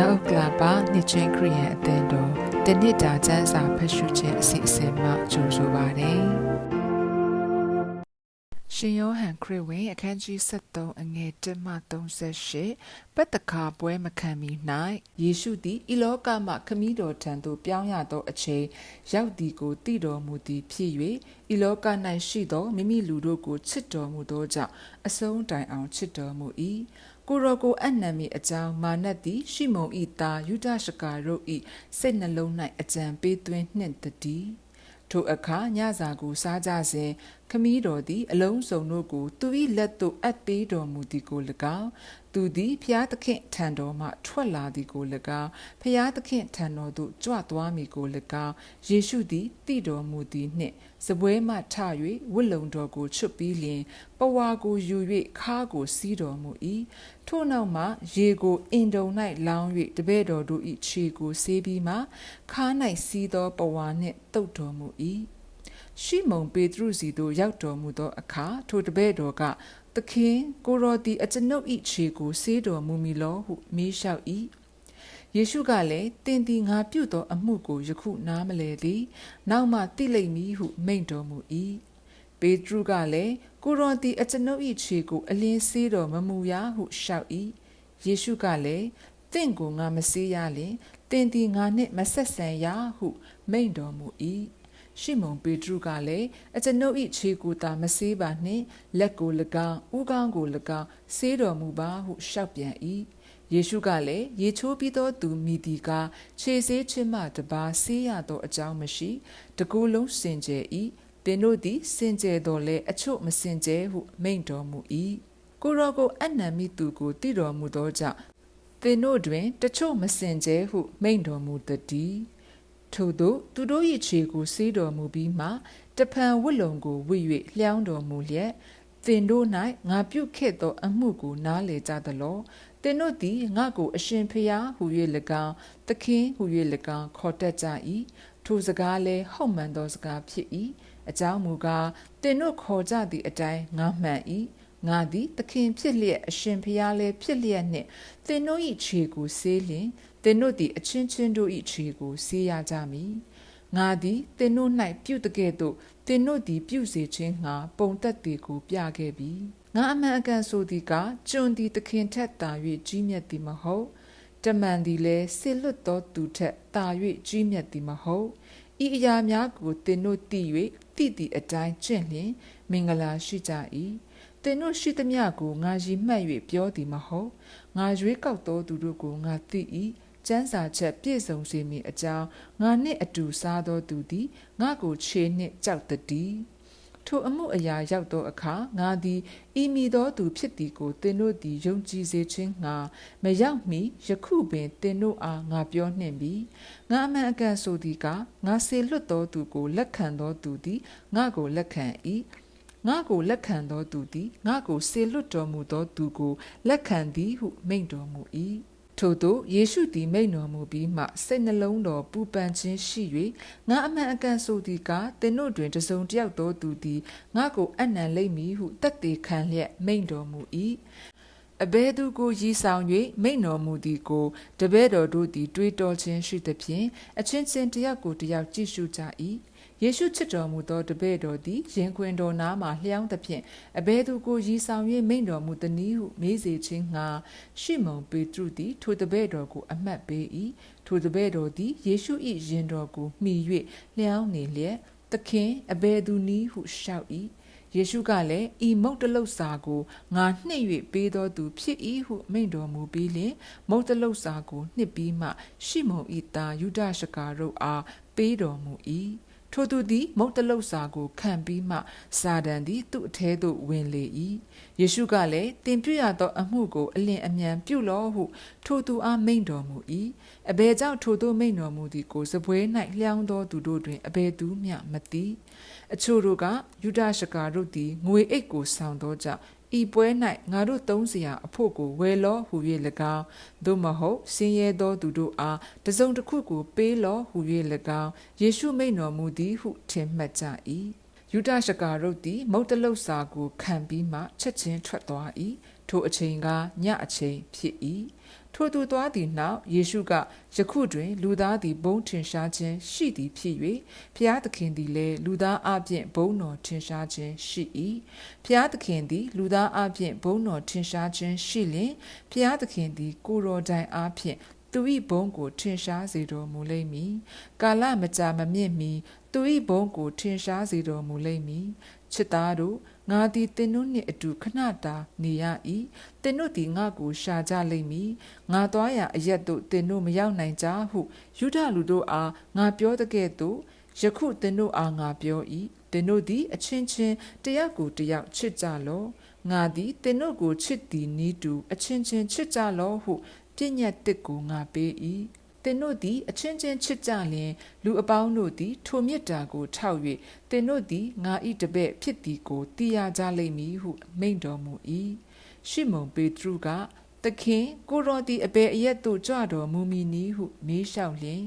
မြောက်ဥက္ကလာပါနှစ်ချင်းခရီးယန်အသင်းတော်တနစ်တာကျမ်းစာဖတ်ရှုခြင်းအစီအစဉ်မှကြိုဆိုပါရစေ။ရှင်ယောဟန်ခရစ်ဝင်အခန်းကြီး73အငယ်1မှ38ပတ်တခါပွဲမခံမီ၌ယေရှုသည်ဤလောကမှခမည်းတော်ထံသို့ပြောင်းရသောအချိန်ရောက်သည်ကိုသိတော်မူသည်ဖြစ်၍ဤလောက၌ရှိသောမိမိလူတို့ကိုချစ်တော်မူသောကြောင့်အဆုံးတိုင်အောင်ချစ်တော်မူ၏ ကိုရောကိုအနံမီအကြောင်းမာနတ်သည်ရှိမုန်ဤသားယူဒရှကာတို့ဤစိတ်နှလုံး၌အကြံပေးသွင်းနှင့်တည်းထိုအခါညစာကိုစားကြစဉ် ခမည်းတော်သည်အလုံးစုံတို့ကိုသူ၏လက်သို့အပ်ပေးတော်မူသည်ကို၎င်းသူသည်ဖျားသခင်ထံတော်မှထွက်လာသည်ကို၎င်းဖျားသခင်ထံတော်သို့ကြွသွားမည်ကို၎င်းယေရှုသည်တည်တော်မူသည်နှင့်စပွဲမှထ၍ဝတ်လုံတော်ကိုချွတ်ပြီးလျင်ပဝါကိုယူ၍ခါကိုစီးတော်မူ၏ထို့နောက်မှရေကိုအင်တုံ၌လောင်း၍တပည့်တော်တို့၏ခြေကိုဆေးပြီးမှခါ၌စီးသောပဝါနှင့်တုတ်တော်မူ၏ ရှိမုန်ပေတရုစီသို့ရောက်တော်မူသောအခါထိုတပည့်တော်ကသခင်ကိုရောဒီအကျွန်ုပ်၏ခြေကိုဆေးတော်မူမီလောဟုမေးလျှောက်၏ယေရှုကလည်းတင်ဒီငါပြုသောအမှုကိုယခုနားမလဲသည်နောက်မှသိလိမ့်မည်ဟုမိန့်တော်မူ၏ပေတရုကလည်းကိုရောဒီအကျွန်ုပ်၏ခြေကိုအလင်းဆေးတော်မမူရဟုလျှောက်၏ယေရှုကလည်းတင့်ကိုငါမဆေးရလင်တင်ဒီငါနှင့်မဆက်ဆံရဟုမိန့်တော်မူ၏ ရှိမုန်ပေတရုကလည်းအကျွန်ုပ်၏ခြေကိုသာမဆေးပါနှင့်လက်ကို၎င်းဥကောင်းကို၎င်းဆေးတော်မူပါဟုလျှောက်ပြန်၏ယေရှုကလည်းရေချိုးပြီးသောသူမိဒီကခြေဆေးခြင်းမှတပါဆေးရသောအကြောင်းမရှိတကူလုံးစင်ကြယ်၏တင်တို့သည်စင်ကြယ်တော်လဲအချို့မစင်ကြယ်ဟုမိန့်တော်မူ၏ကိုရောကိုအနံမိသူကိုတည်တော်မူသောကြောင့်သင်တို့တွင်တချို့မစင်ကြဲဟုမိန့်တော်မူသည် ထို့သောသူတို့၏ခြေကိုဆေးတော်မူပြီးမှတဖန်ဝတ်လုံကိုဝိ၍လျှောင်းတော်မူလျက်သင်တို့၌ငါပြုခဲ့သောအမှုကိုနားလေကြသလောသင်တို့သည်ငါကိုအရှင်ဖျားဟူ၍၎င်းသခင်ဟူ၍၎င်းခေါ်တတ်ကြ၏ထိုစကားလည်းဟုတ်မှန်သောစကားဖြစ်၏အကြောင်းမူကားသင်တို့ခေါ်ကြသည့်အတိုင်းငါမှန်၏ ငါသည်သခင်ဖြစ်လျက်အရှင်ဖျားလည်းဖြစ်လျက်နှင့်သင်တို့၏ခြေကိုဆေးလျင်သင်တို့သည်အချင်းချင်းတို့၏ခြေကိုဆေးရကြမည်ငါသည်သင်တို့၌ပြုတကဲ့သို့သင်တို့သည်ပြုစေခြင်းငှာပုံသက်သည်ကိုပြခဲ့ပြီငါအမှန်အကန်ဆိုသည်ကကျွန်သည်သခင်ထက်သာ၍ကြီးမြတ်သည်မဟုတ်တမန်သည်လည်းဆေလွတ်သောသူထက်သာ၍ကြီးမြတ်သည်မဟုတ်ဤအရာများကိုသင်တို့သိ၍သိသည့်အတိုင်းကျင့်လျင်မင်္ဂလာရှိကြ၏ သင်တို့ရှိသမျှကိုငါရည်မှတ်၍ပြောသည်မဟုတ်ငါရွေးကောက်သောသူတို့ကိုငါသိ၏ကျမ်းစာချက်ပြည့်စုံစေမည်အကြောင်းငါနှင့်အတူစားသောသူသည်ငါကိုခြေနှင့်ကြောက်တည်းထိုအမှုအရာရောက်သောအခါငါသည်ဤမိသောသူဖြစ်သည်ကိုသင်တို့သည်ယုံကြည်စေခြင်းငါမရောက်မီယခုပင်သင်တို့အားငါပြောနှင့်ပြီငါအမှန်အကန်ဆိုသည်ကငါစေလွတ်သောသူကိုလက်ခံသောသူသည်ငါကိုလက်ခံ၏ ငါကိုလက်ခံသောသူသည်ငါကိုစေလွတ်တော်မူသောသူကိုလက်ခံသည်ဟုမိန့်တော်မူ၏ထို့သောယေရှုသည်မိန့်တော်မူပြီးမှစိတ်နှလုံးတော်ပူပန်ခြင်းရှိ၍ငါအမှန်အကန်ဆိုသည်ကသင်တို့တွင်တစုံတစ်ယောက်သောသူသည်ငါကိုအနံလိမ့်မည်ဟုတတ်သေးခံလျက်မိန့်တော်မူ၏အဘဲသူကိုရည်ဆောင်၍မိန့်တော်မူသည်ကိုတပည့်တော်တို့သည် တွေးတောခြင်းရှိသဖြင့်အချင်းချင်းတယောက်ကိုတယောက်ကြည့်ရှုကြ၏ ယေရှုချစ်တော်မူသောတပည့်တော်သည်ရင်ခွင်တော်နားမှလျှောင်းသဖြင့်အဘဲသူကိုရည်ဆောင်၍မိန့်တော်မူသည်နည်းဟုမေးစေခြင်းငှာရှီမုန်ပေတရုသည်ထိုတပည့်တော်ကိုအမှတ်ပေး၏ထိုတပည့်တော်သည်ယေရှု၏ရင်တော်ကိုမှီ၍လျှောင်းနေလျက်သခင်အဘဲသူနည်းဟုလျှောက်၏ယေရှုကလည်းဤမုတ်တလုတ်စာကိုငါနှစ်၍ပေးတော်သူဖြစ်၏ဟုမိန့်တော်မူပြီးလျှင်မုတ်တလုတ်စာကို နှစ်ပြီးမှ ရှီမုန်၏သားယူဒရှကာတို့အားပေးတော်မူ၏ ထိုသူသည် မုတ်တလုတ်စာကိုခံပြီးမှစာတန်သည်သူ့အထဲသို့ဝင်လေ၏ယေရှုကလည်းတင်ပြရသောအမှုကိုအလင်းအမြန်ပြုလောဟု ထိုသူအားမိန့်တော်မူ၏အဘယ်ကြောင့်ထိုသူမိန့်တော်မူသည်ကိုစပွဲ၌လျှောင်းသောသူတို့တွင်အဘယ်သူမျှမသိအချို့တို့ကယူဒရှကာတို့သည်ငွေအိတ်ကိုဆောင်သောကြောင့် ဤပွဲ၌ငါတို့သုံးစရာအဖို့ကိုဝယ်လောဟူ၍၎င်းသို့မဟုတ်ဆင်းရဲသောသူတို့အားတစုံတစ်ခုကိုပေးလောဟူ၍၎င်းယေရှုမိန့်တော်မူသည်ဟုထင်မှတ်ကြ၏ယူဒရှကာရုတ်သည်မုတ်တလုတ်စာကိုခံပြီးမှချက်ချင်းထွက်သွား၏ထိုအချိန်ကညအချိန်ဖြစ်၏ ထိုသူသွားသည့်နောက်ယေရှုကယခုတွင် လူသားသည်ဘုံထင်ရှားခြင်းရှိသည်ဖြစ်၍ဖျားသခင်သည်လည်းလူသားအပြင်ဘုံတော်ထင်ရှားခြင်းရှိ၏ဖျားသခင်သည်လူသားအပြင်ဘုံတော်ထင်ရှားခြင်းရှိလျင်ဖျားသခင်သည်ကိုယ်တော်တိုင်အပြင်သူ၏ဘုံကိုထင်ရှားစေတော်မူလိမ့်မည်ကာလမကြာမမြင့်မီသူ၏ဘုံကိုထင်ရှားစေတော်မူလိမ့်မည် ချစ်သားတို့ငါသည်သင်တို့နှင့်အတူခဏတာနေရ၏သင်တို့သည်ငါကိုရှာကြလိမ့်မည်ငါသွားရာအရက်သို့သင်တို့မရောက်နိုင်ကြဟုယူဒလူတို့အားငါပြောတဲ့ကဲ့သို့ယခုသင်တို့အားငါပြော၏သင်တို့သည်အချင်းချင်းတယောက်ကိုတယောက်ချစ်ကြလော့ငါသည်သင်တို့ကိုချစ်သည်နီးတူအချင်းချင်းချစ်ကြလော့ဟုပြည့်ညတ်တစ်ကိုငါပေး၏ သင်တို့သည်အချင်းချင်းချစ်ကြလျင်လူအပေါင်းတို့သည် ထိုမေတ္တာကိုထောက်၍သင်တို့သည်ငါ၏တပည့်ဖြစ်သည်ကိုသိရကြလိမ့်မည်ဟုမိန့်တော်မူ၏ရှိမုန်ပေတရုကသခင်ကိုတော်သည်အဘယ်အရက်သို့ကြွတော်မူမည်နည်းဟုမေးလျှောက်လျင်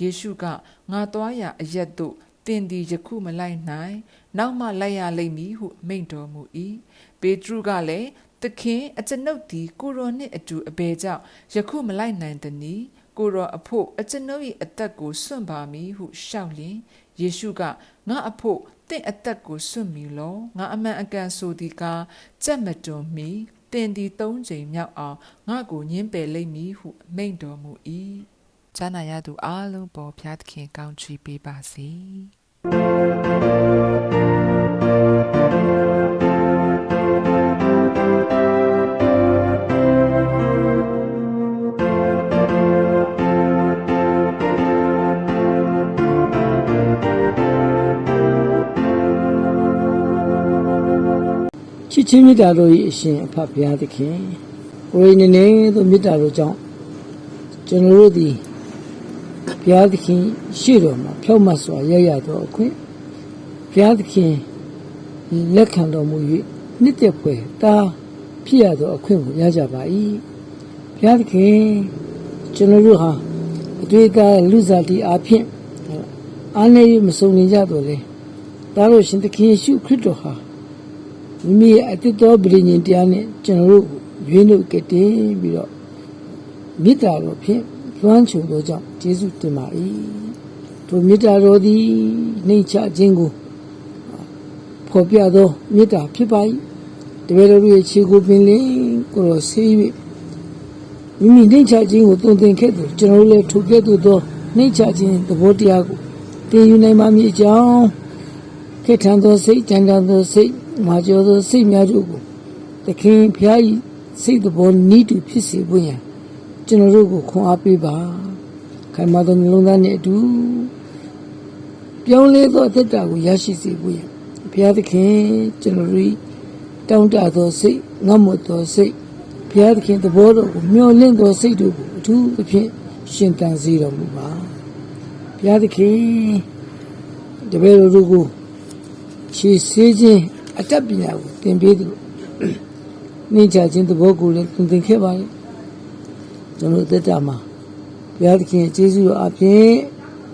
ယေရှုကငါသွားရာအရက်သို့သင်သည်ယခုမလိုက်နိုင်နောက်မှလိုက်ရလိမ့်မည်ဟုမိန့်တော်မူ၏ပေတရုကလည်းသခင်အကျွန်ုပ်သည်ကိုရောနှင့်အတူအဘယ်ကြောင့်ယခုမလိုက်နိုင်သနည်း ကိုရောအဖို့အကျွန်ုပ်၏အသက်ကိုစွန့်ပါမည်ဟုရှောက်လျင်ယေရှုကငါအဖို့တင့်အသက်ကိုစွန့်မည်လောငါအမှန်အကန်ဆိုသည်ကားကြက်မတွန်မီတင်ဒီသုံးချိန်မြောက်အောင်ငါကိုညင်းပယ်လိမ့်မည်ဟုမိန့်တော်မူ၏ဇာနာရသူအားလုံးပေါ်ဖျားသခင်ကောင်းချီးပေးပါစေ။ စ်ချင်းမေတ္တာတို့၏အရှင်အဖဘုရားသခင်ကိုရိနေနေသောမေတ္တာတို့ကြောင့်ကျွန်တော်တို့သည်ဘုရားသခင်ရှေ့တော်မှာဖြောက်မတ်စွာရရသောအခွင့်ဘုရားသခင်လက်ခံတော်မူ၍နှစ်သက်ဖွယ်တာဖြစ်ရသောအခွင့်ကိုရကြပါ၏ဘုရားသခင်ကျွန်တော်တို့ဟာအတွေ့အကြုံလူစားတီအဖြစ်အားနည်းမစုံနေကြတော့လေဒါလို့ရှင်သခင်ယေရှုခရစ်တော်ဟာ မိမိရဲ့အတ္တတော်ပြည်ညင်တရားနဲ့ကျွန်တော်တို့ရွေးနှုတ်ကတည်ပြီးတော့မေတ္တာတော်ဖြင့်လွှမ်းခြုံသောကြောင့်ယေရှုတင်ပါ၏ထိုမေတ္တာတော်သည်နှိမ့်ချခြင်းကိုဖော်ပြသောမေတ္တာဖြစ်ပါ၏တပည့်တော်တို့ရဲ့ခြေကိုပင်လင်းကိုယ်တော်ဆေး၍မိမိနှိမ့်ချခြင်းကိုတုံသင်ခဲ့သူကျွန်တော်တို့လည်းထိုကဲ့သို့သောနှိမ့်ချခြင်းသဘောတရားကိုသင်ယူနိုင်ပါမည်အကြောင်းခေထံသောစိတ်ကြံကြံသောစိတ် မာကျော်သောစိတ်များတို့ကိုသခင်ဖျား၏စိတ်တော်နီးတူဖြစ်စေဖို့ရန်ကျွန်တော်တို့ကိုခွန်အားပေးပါခိုင်မာသောနှလုံးသားနှင့်အတူပြောင်းလဲသောအသက်တာကိုရရှိစေဖို့ရန်ဘုရားသခင်ကျွန်တော်တို့၏တောင်းတသောစိတ်ငတ်မွတ်သောစိတ်ဘုရားသခင်သဘောတော်ကိုမျှော်လင့်သောစိတ်တို့ကိုအထူးအဖြင့်ရှင်တန်စေတော်မူပါဘုရားသခင်တပည့်တော်တို့ကိုခြေဆေးခြင်း အတတ်ပညာကိုသင်ပေးသူနှိမ့်ချခြင်းသဘောကိုလည်းသင်သင်ခဲ့ပါလေကျွန်တော်သက်တာမှာဘုရားသခင်ရဲ့ကျေးဇူးတော်အပြင်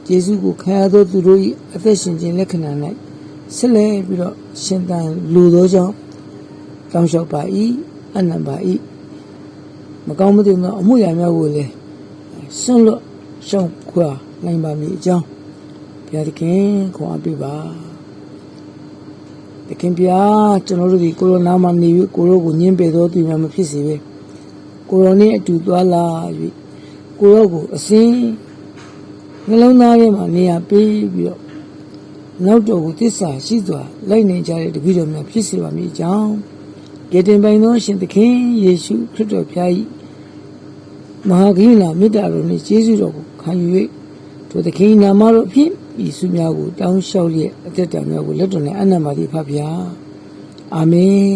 ကျေးဇူးကိုခံရသောသူတို့၏အသက်ရှင်ခြင်းလက္ခဏာ၌ဆက်လက်ပြီးတော့ရှင်သန်လူသောကြောင့်တောင်းလျှောက်ပါ၏အနံပါ၏မကောင်းမသိသောအမှုရာများကိုလည်းဆွန့်လွတ်ရှောင်ခွာနိုင်ပါမည်အကြောင်းဘုရားသခင်ခွန်အားပေးပါ တခင်ဗျာကျွန်တော်တို့ဒီကိုရိုနာမှာနေပြီးကိုရိုကိုညှင်းပယ်သောသူများမဖြစ်စေပဲကိုရိုနဲ့အတူသွားလာ၍ကိုရိုကိုအစင်းနှလုံးသားထဲမှာနေရာပေးပြီးတော့နောက်တော်ကိုသစ္စာရှိစွာလိုက်နေကြတဲ့တပည့်တော်များဖြစ်စေပါမည်အကြောင်းကယ်တင်ပိုင်သောရှင်သခင်ယေရှုခရစ်တော်ဖျား၏မဟာဂိဏမေတ္တာတော်နှင့်ကျေးဇူးတော်ကိုခံယူ၍ထိုသခင်၏နာမတော်ဖြင့် ဤစုများကိုတောင်းလျှောက်လျက်အသက်တာများကိုလက်တော်နဲ့အနံ့ပါသည်ဖဗျာအာမင်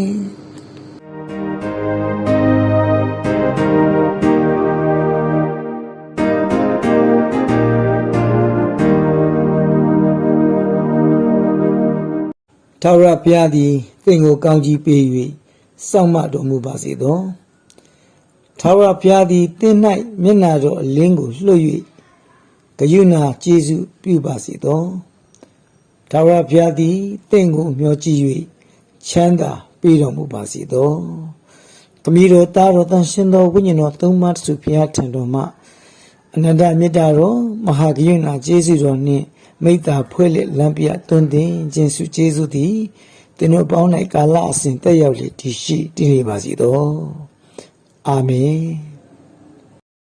ထာဝရဘုရားသည်သင်ကိုကောင်းကြီးပေး၍စောင့်မတော်မူပါစေသောထာဝရဘုရားသည်သင်၌မျက်နာတော်အလင်းကိုလွှတ်၍ ဂယုဏကျေးဇူးပြုပါစေသောထာဝရဘုရားသည်သင်ကိုမျှော်ကြည့်၍ချမ်းသာပေးတော်မူပါစေသောသမီးတော်သားတော်တန်ရှင်တော်ဝိညာဉ်တော်သုံးပါးတစုဘုရားထံတော်မှာအနန္တမေတ္တာတော်မဟာကရုဏာကျေးဇူးတော်နှင့်မိတ္တာဖွဲ့လက်လမ်းပြတွင်တင်ခြင်းစုကျေးဇူးသည်သင်တို့ပေါင်း၌ကာလအစဉ်တက်ရောက်လေတည်ရှိတည်နေပါစေသောအာမင်